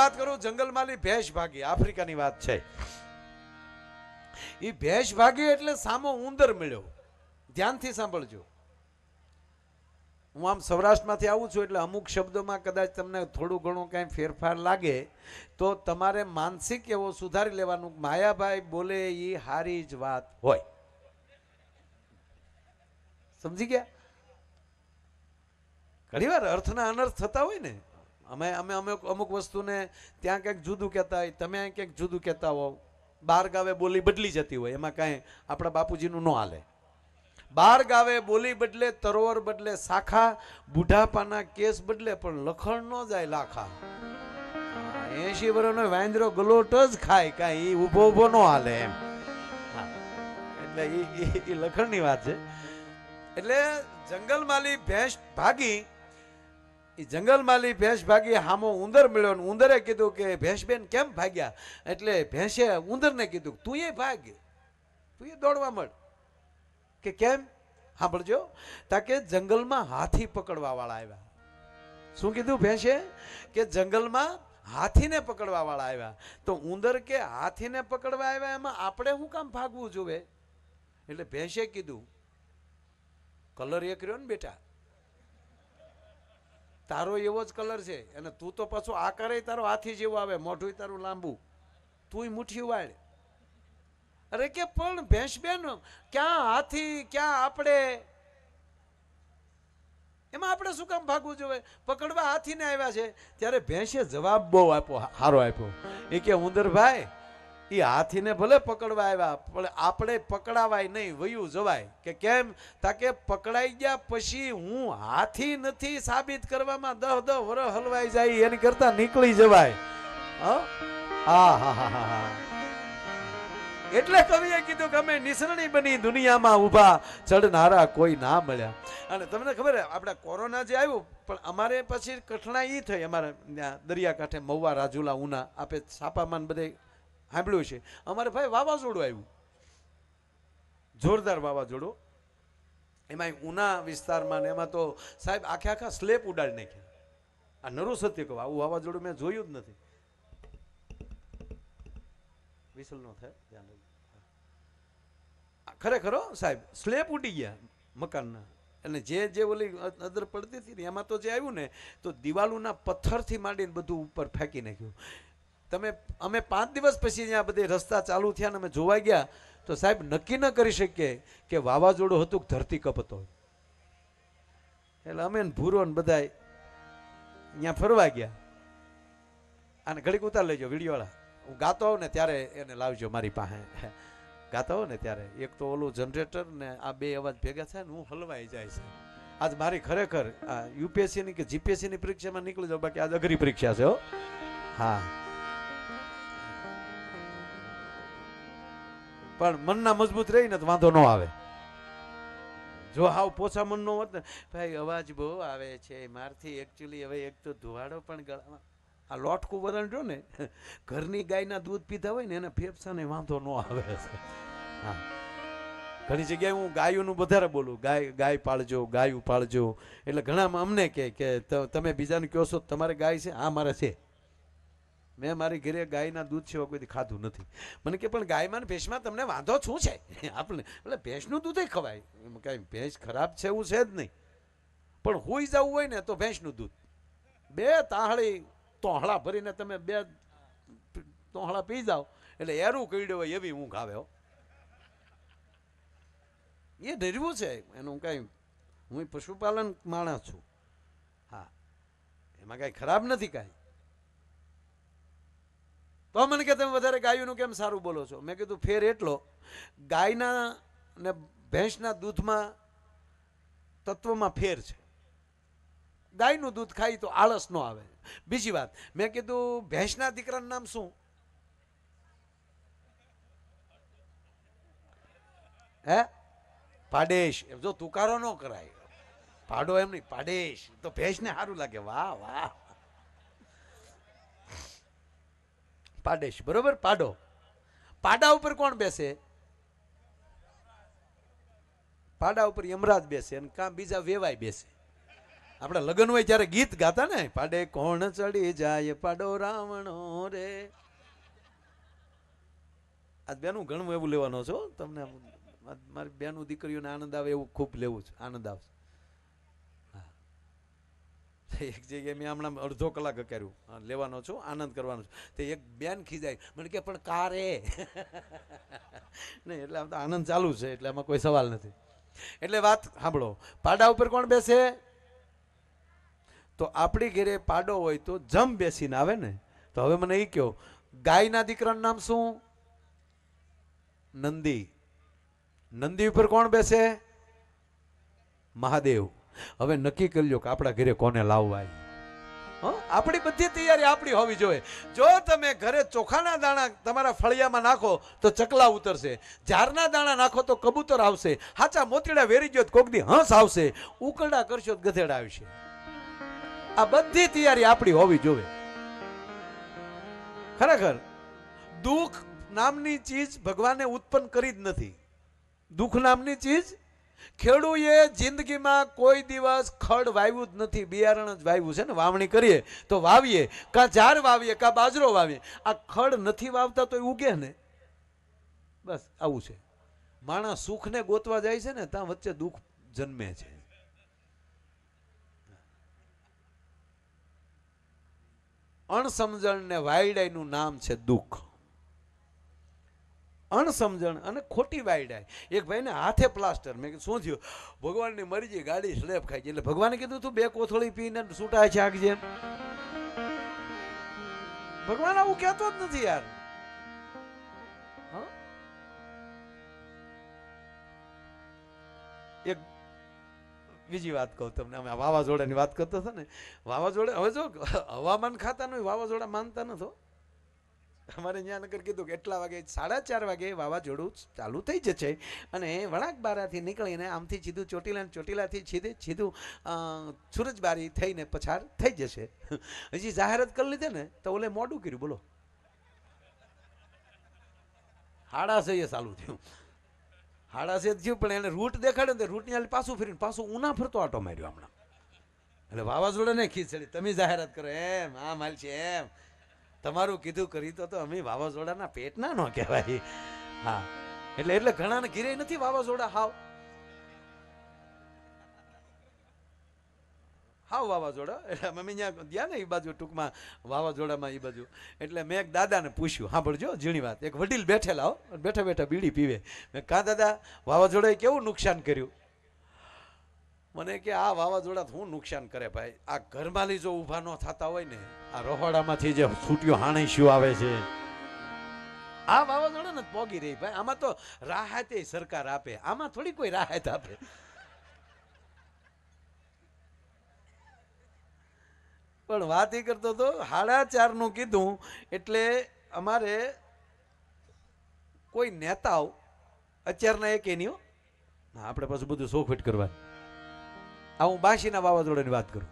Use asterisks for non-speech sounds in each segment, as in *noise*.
વાત કરું જંગલમાંની ભેંસ ભાગી, આફ્રિકાની વાત છે. એ ભેંસ ભાગી એટલે સામો ઉંદર મળ્યો. ધ્યાનથી સાંભળજો. હું આમ સૌરાષ્ટ્રમાંથી આવું છું એટલે અમુક શબ્દોમાં કદાચ તમને થોડું ઘણું કાંઈ ફેરફાર લાગે, તો તમારે માનસિક એવો સુધારી લેવાનું. માયાભાઈ બોલે એ હારી જ વાત હોય. સમજી ગયા? ઘણીવાર અર્થના અનર્થ થતા હોય ને. અમે અમે અમુક અમુક વસ્તુને ત્યાં કંઈક જુદું કહેતા હોય, તમે કંઈક જુદું કહેતા હોવ. બાર ગાવે બોલી બદલી જતી હોય, એમાં કાંઈ આપણા બાપુજીનું ન હાલે. બાર ગાવે બોલી બદલે, તરોવર બદલે, શાખા, બુઢાપાના કેસ બદલે, પણ લખણ ન જાય લાખા. એસી વર્ષનો વાંદરો ગલોટ જ ખાય, કાંઈ ઊભો ઊભો ન હાલે એમ. એટલે એ લખણની વાત છે. એટલે જંગલમાલી ભેંસ ભાગી એ જંગલમાંલી ભેંસ ભાગી હામો ઉંદર મળ્યો ને ઉંદરે કીધું કે, ભેંસબેન કેમ ભાગ્યા? એટલે ભેંસે ઉંદરને કીધું તું એ ભાગ. તું એ દોડવા મળ. કે કેમ? સાંભળજો. તાકે જંગલમાં હાથી પકડવા વાળા આવ્યા. શું કીધું ભેંસે? કે જંગલમાં હાથીને પકડવા વાળા આવ્યા. તો ઉંદર કે હાથીને પકડવા આવ્યા એમાં આપણે શું કામ ભાગવું જોવે? એટલે ભેંસે કીધું, કલર એક રહ્યો ને બેટા. તારો એવો જ કલર છે અને તું તો પાછો આકારે તારો હાથી જેવો આવે મોઢું તારું લાંબુ. તુંય મુઠ્ઠી વાળ. અરે કે પણ ભેંસ બેન, ક્યાં હાથી, ક્યાં આપણે? એમાં આપણે શું કામ ભાગવું જોઈએ? પકડવા હાથીને આવ્યા છે, ત્યારે ભેંસે જવાબ બહુ આપ્યો સારો આપ્યો. એ કે, ઉંદરભાઈ એ હાથીને ભલે પકડવા આવ્યા પણ આપણે પકડાવાય નહીં. વયું જવાય કે કેમ? તાકે પકડાઈ ગયા પછી હું હાથી નથી સાબિત કરવામાં દહ દહ વર હલવાઈ જાય એની કરતા નીકળી જવાય. હા? હા હા હા એટલે કવિએ કીધું કે અમે નિસરણી બની દુનિયામાં ઊભા ચડનારા કોઈ ના મળ્યા. અને તમને ખબર હે, આપણે કોરોના જે આવ્યું પણ અમારે પછી કઠણાઈ થઈ. અમારે દરિયાકાંઠે મહુવા રાજુલા ઉના આપે છાપામાં બધે સાંભળ્યું છે. અમારે ભાઈ વાવાઝોડું આવ્યું. જોરદાર વાવાઝોડું. એમાં ઉના વિસ્તારમાં ને એમાં તો સાહેબ આખે આખા સ્લેપ ઉડાડી નાખ્યા. આ નરું સત્ય કહું, આવું વાવાઝોડું મેં જોયું જ નથી. વિસલ નો થાય, ધ્યાન. ખરેખર સાહેબ સ્લેપ ઉડી ગયા મકાનના. અને જે જે ઓલી અદર પડતી હતી ને એમાં તો જે આવ્યું ને, તો દિવાલોના પથ્થરથી માંડીને બધું ઉપર ફેંકી નાખ્યું. તમે, અમે પાંચ દિવસ પછી ત્યાં બધે રસ્તા ચાલુ થયા ને અમે જોવા ગયા, તો સાહેબ નક્કી ન કરી શકીએ કે વાવાઝોડું હતું કે ધરતીકપ હતો એટલે અમે ભૂરો ને બધાય ત્યાં ફરવા ગયા. અને ઘડીક ઉતાર લેજો વિડીયોવાળા. હું ગાતો હોઉં ને ત્યારે એને લાવજો મારી પાસે. ગાતો હોઉં ને ત્યારે. એક તો ઓલું જનરેટર ને આ બે અવાજ ભેગા થાય ને હું હલવાઈ જાય છે. આજ મારી ખરેખર આ યુપીએસસીની કે જીપીએસસીની પરીક્ષામાં નીકળી જાઉં બાકી આજ અઘરી પરીક્ષા છે હો. હા. પણ મનના મજબૂત રહીને તો વાંધો ન આવે. જો હાવ પોછા મનનો હોત ને, ભાઈ, અવાજ બહુ આવે છે. મારથી એકચ્યુઅલી હવે એક તો ધુવાડો પણ ગળામાં. આ લોટકું વરણ જો ને, ઘરની ગાયના દૂધ પીધા હોય ને, એને ફેફસાને વાંધો ન આવે. છે હા. ઘણી જગ્યાએ હું ગાયોનું વધારે બોલું. ગાય ગાય પાળજો, ગાયું પાળજો. એટલે ઘણામાં અમને કહે કે તમે બીજાને કહો છો તમારે ગાય છે, આ મારે છે. મેં મારી ઘરે ગાયના દૂધ સિવાય કોઈ ખાધું નથી. મને કે, પણ ગાયમાં ભેંસમાં તમને વાંધો શું છે? *laughs* આપણે, એટલે ભેંસનું દૂધ ખવાય. કાંઈ ભેંસ ખરાબ છે એવું છે જ નહીં. પણ હોઈ જવું હોય ને તો ભેંસનું દૂધ. બે તાહળી તોહળા ભરીને તમે બે તોહળા પી જાઓ. એટલે એરું કઈડ્યો હોય એવી ઊંઘ આવે હો. એ ડરવું છે. એનું કાંઈ, હું પશુપાલન માણસ છું. હા. એમાં કાંઈ ખરાબ નથી કાંઈ. તો મને કે તમે વધારે ગાયનું કેમ સારું બોલો છો? મેં કીધું, ફેર એટલો, ગાયના ને ભેંસના દૂધમાં તત્વમાં ફેર છે. ગાયનું દૂધ ખાઈ તો આળસ ન આવે. બીજી વાત, મેં કીધું, ભેંસના દીકરાનું નામ શું? હે? પાડેશ. જો તુકારો ન કરાય. પાડો એમ નહીં, પાડેશ. તો ભેંસને સારું લાગે. વાહ વાહ. પાડેશ બરોબર? પાડો. પાડા ઉપર કોણ બેસે? પાડા ઉપર યમરાજ બેસે અને કાં બીજા વેવાય બેસે. આપણે લગ્ન હોય ત્યારે ગીત ગાતા ને, પાડે કોણ ચડી જાય? પાડો રાવણો રે. આજ બેનું ઘણું એવું લેવાનો છો તમને મારી બેનું દીકરીઓને આનંદ આવે એવું ખૂબ લેવું છે. આનંદ આવશે. *laughs* એક જગ્યાએ મેં હમણાં અડધો કલાક કર્યું. લેવાનો છું, આનંદ કરવાનો છું. તે એક બેન ખીજાય. મને કે, પણ કારે *laughs* નહીં, એટલે આમ તો આનંદ ચાલુ છે, એટલે આમાં કોઈ સવાલ નથી. એટલે વાત સાંભળો. પાડા ઉપર કોણ બેસે? તો આપણી ઘેરે પાડો હોય તો જમ બેસીને આવે ને. તો હવે મને એ કહો ગાયના દીકરાનું નામ શું? નંદી. નંદી ઉપર કોણ બેસે? મહાદેવ. હવે નક્કી કરી લ્યો કે આપણા ઘરે કોને લાવવા આપણી બધી તૈયારી આપણી હોવી જોઈએ. જો તમે ઘરે ચોખાના દાણા તમારા ફળિયામાં નાખો તો ચકલા ઉતરશે. ઝારના દાણા નાખો તો કબૂતર આવશે. હાચા મોતીડા વેરી ગયો કોક દી હંસ આવશે. ઉકરડા કરશો ગધેડા આવશે. આ બધી તૈયારી આપણી હોવી જોઈએ. ખરેખર, દુઃખ નામની ચીજ ભગવાને ઉત્પન્ન કરી જ નથી. દુઃખ નામની ચીજ ખેડૂએ જિંદગીમાં કોઈ દિવસ ખડ વાવ્યું જ નથી, બિયારણ જ વાવ્યું છે ને, વાવણી કરીએ તો વાવીએ, કાં ઝાડ વાવીએ, કાં બાજરો વાવીએ. આ ખડ નથી વાવતા તો ઉગે ને? બસ, આવું છે. માણસ સુખને ગોતવા જાય છે ને, ત્યાં વચ્ચે દુઃખ જન્મે છે. અણસમજણ ને વાયડાઈનું નામ છે દુઃખ. અણસમજણ અને ખોટી વાયડાઈ એક ભાઈને હાથે પ્લાસ્ટર. મેં કીધું, શું થયું? ભગવાનની મરજી ગાડી સ્લેબ ખાઈ છે એટલે ભગવાને કીધું તું, બે કોથળી પીને છૂટા છે આગ જેમ ભગવાન આવું કહેતો જ નથી યાર? એક બીજી વાત કહું તમને. અમે વાવાઝોડાની વાત કરતા હતા ને. વાવાઝોડા હવે જો હવામાન ખાતાનું વાવાઝોડા માનતા નતો અમારે ત્યાં નગર કીધું કે એટલા વાગે, સાડા ચાર વાગે વાવાઝોડું ચાલુ થઈ જશે અને વળાંક બારાથી નીકળીને આમથી સીધું ચોટીલા ચોટીલાથી સીધે સીધું સુરજબારી થઈને પછાર થઈ જશે. હજી જાહેરાત કરી લીધે ને, તો ઓલે મોડું કર્યું, બોલો. હાડા એ ચાલુ થયું. હાડા છે થયું, પણ એને રૂટ દેખાડ્યો ને રૂટની હાલી પાછું ફરીને પાછું ઉના ફરતો આટો માર્યો હમણાં. એટલે વાવાઝોડા ને ખીચડી, તમે જાહેરાત કરો, એમ, આ માલ છે, એમ. તમારું કીધું કરી તો અમે વાવાઝોડાના પેટના ન કહેવાય. હા. એટલે એટલે ઘણાને ઘીરે નથી વાવાઝોડા? હાવ. હાવ વાવાઝોડા? એટલે અમે ત્યાં ગયા ને એ બાજુ ટૂંકમાં, વાવાઝોડામાં એ બાજુ. એટલે મેં એક દાદાને પૂછ્યું સાંભળજો ઝીણી વાત. એક વડીલ બેઠેલા હો. બેઠા બેઠા બીડી પીવે. મેં કા દાદા, વાવાઝોડાએ કેવું નુકસાન કર્યું? મને કે આ વાવાઝોડા હું નુકસાન કરે ભાઈ. આ ઘરમાંથી જો ઊભા ન થતા હોય ને, આ રહોડામાંથી જે છૂટ્યો હાણે શું આવે છે. આ વાવાઝોડા ને પોગી રહી ભાઈ. આમાં તો રાહત સરકાર આપે. આમાં થોડી કોઈ રાહત આપે. પણ વાત એ કરતો હતો ચારનું કીધું એટલે અમારે કોઈ નેતાઓ, અત્યારના એક એની. આપણે પાછું બધું સોખવટ કરવાનું આ હું બાશીના વાવાઝોડાની વાત કરું.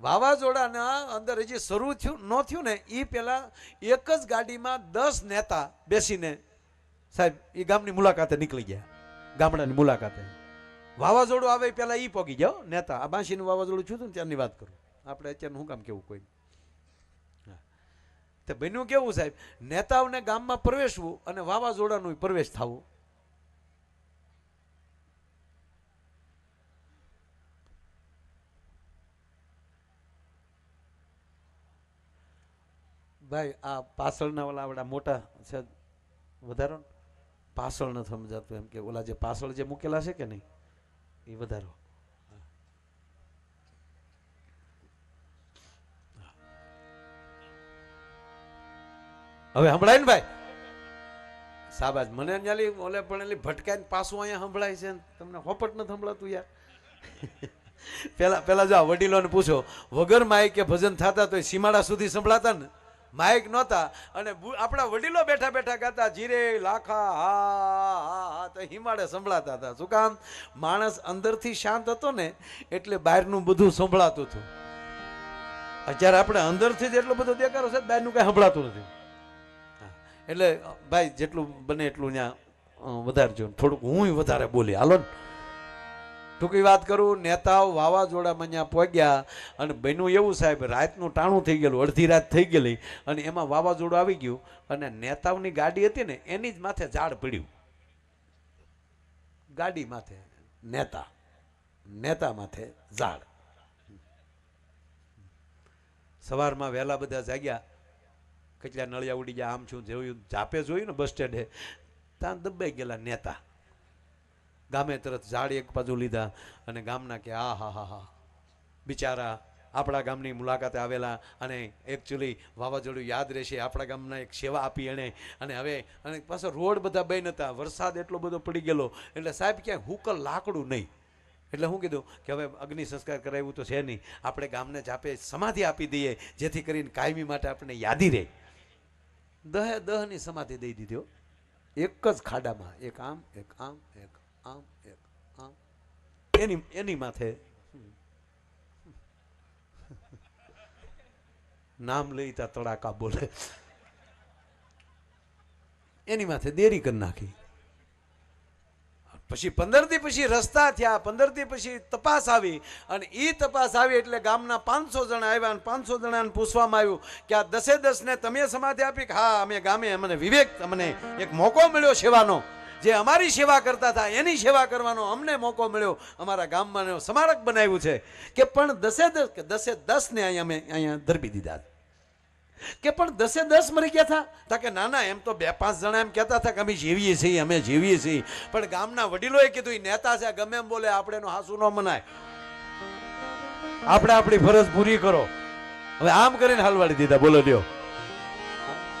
વાવાઝોડાના અંદર હજી શરૂ થયું, ન થયું ને એ પહેલાં એક જ ગાડીમાં દસ નેતા બેસીને સાહેબ એ ગામની મુલાકાતે નીકળી ગયા. ગામડાની મુલાકાતે. વાવાઝોડું આવે પહેલાં એ પોગી જાઓ નેતા. આ બાંશીનું વાવાઝોડું થયું હતું ને, ત્યારની વાત કરું. આપણે અત્યારે શું કામ કેવું કોઈ. તે બન્યું કેવું સાહેબ? નેતાઓને ગામમાં પ્રવેશવું અને વાવાઝોડાનું પ્રવેશ થવું. ભાઈ, આ પાછળના ઓલા આવડા મોટા છે, વધારો ને? પાછળ નથી સમજાતું એમ કે ઓલા જે પાછળ જે મૂકેલા છે કે નહીં, એ વધારો. હવે સંભળાય ને ભાઈ? સાબાજ મને અંજાલી ઓલે પણ એલી ભટકાઈને પાછું અહીંયા સંભળાય છે ને? તમને હોપટ ન સંભળાતું યાર? *laughs* પેલા પેલા જો વડીલોને પૂછો, વગર માય કે ભજન થતા તો સીમાડા સુધી સંભળાતા ને? માઇક નહોતા. અને આપણા વડીલો બેઠા બેઠા ગાતા જીરે, લાખા, હા તો હિમાડે સંભળાતા હતા. શું કામ? માણસ અંદરથી શાંત હતો ને, એટલે બહારનું બધું સંભળાતું હતું. અત્યારે આપણે અંદરથી જ એટલો બધો દેખાડો છે, બહારનું કાંઈ સંભળાતું નથી. એટલે, ભાઈ, જેટલું બને એટલું ત્યાં વધારજો. થોડુંક હું વધારે બોલી. હાલો ને. ટૂંકી વાત કરું, નેતાઓ વાવાઝોડામાં અહીંયા પહોંચ્યા અને બન્યું એવું સાહેબ, રાતનું ટાણું થઈ ગયેલું, અડધી રાત થઈ ગયેલી અને એમાં વાવાઝોડું આવી ગયું અને નેતાઓની ગાડી હતી ને, એની જ માથે ઝાડ પડ્યું. ગાડી માથે નેતા નેતા માથે ઝાડ. સવારમાં વહેલા બધા જાગ્યા, કેટલા નળિયા ઉડી ગયા, આમ છું જોયું જાપે જોયું ને બસ સ્ટેન્ડે, ત્યાં દબાઈ ગયેલા નેતા. ગામે તરત ઝાડ એક બાજુ લીધા અને ગામના કે, આ, હા હા હા. બિચારા આપણા ગામની મુલાકાતે આવેલા અને એકચ્યુઅલી વાવાઝોડું યાદ રહેશે, આપણા ગામના એક સેવા આપી એણે. અને હવે, અને પાછો રોડ બધા બેન હતા, વરસાદ એટલો બધો પડી ગયેલો. એટલે સાહેબ ક્યાંય હુકલ લાકડું નહીં. એટલે હું કીધું કે, હવે અગ્નિ સંસ્કાર કરાવ્યું તો છે નહીં. આપણે ગામને જાપે સમાધિ આપી દઈએ, જેથી કરીને કાયમી માટે આપણને યાદી રહે. દહે દહની સમાધિ દઈ દીધો એક જ ખાડામાં, એક આમ એક આમ એક આમ એની માથે. નામ લઈતા તડાકા બોલે. એની માથે દેરી કરી નાખી. પછી પંદરથી પછી રસ્તા થયા, પંદરથી પછી તપાસ આવી. અને એ તપાસ આવી એટલે ગામના પાંચસો જણા આવ્યા અને પાંચસો જણાને પૂછવામાં આવ્યું કે આ દસે દસ ને તમે સમાધિ આપી હા, અમે ગામે અમને વિવેક અમને એક મોકો મળ્યો સેવાનો. જે અમારી સેવા કરતા હતા, એની સેવા કરવાનો અમને મોકો મળ્યો. અમારા ગામમાં સ્મારક બનાવ્યું છે કે પણ દસે દસ, કે દસે દસ ને અહીંયા અમે અહીંયા ધરબી દીધા. કે પણ દસે દસ મરી ગયા હતા. તા કે ના ના એમ તો બે પાંચ જણા એમ કહેતા હતા કે અમે જીવીએ છીએ, અમે જીવીએ છીએ. પણ ગામના વડીલોએ કીધું એ નેતા છે, ગમે એમ બોલે, આપણે એનું હાસુ ન મનાય. આપણે આપણી ફરજ પૂરી કરો. હવે આમ કરીને હાલવાડી દીધા. બોલો, લ્યો.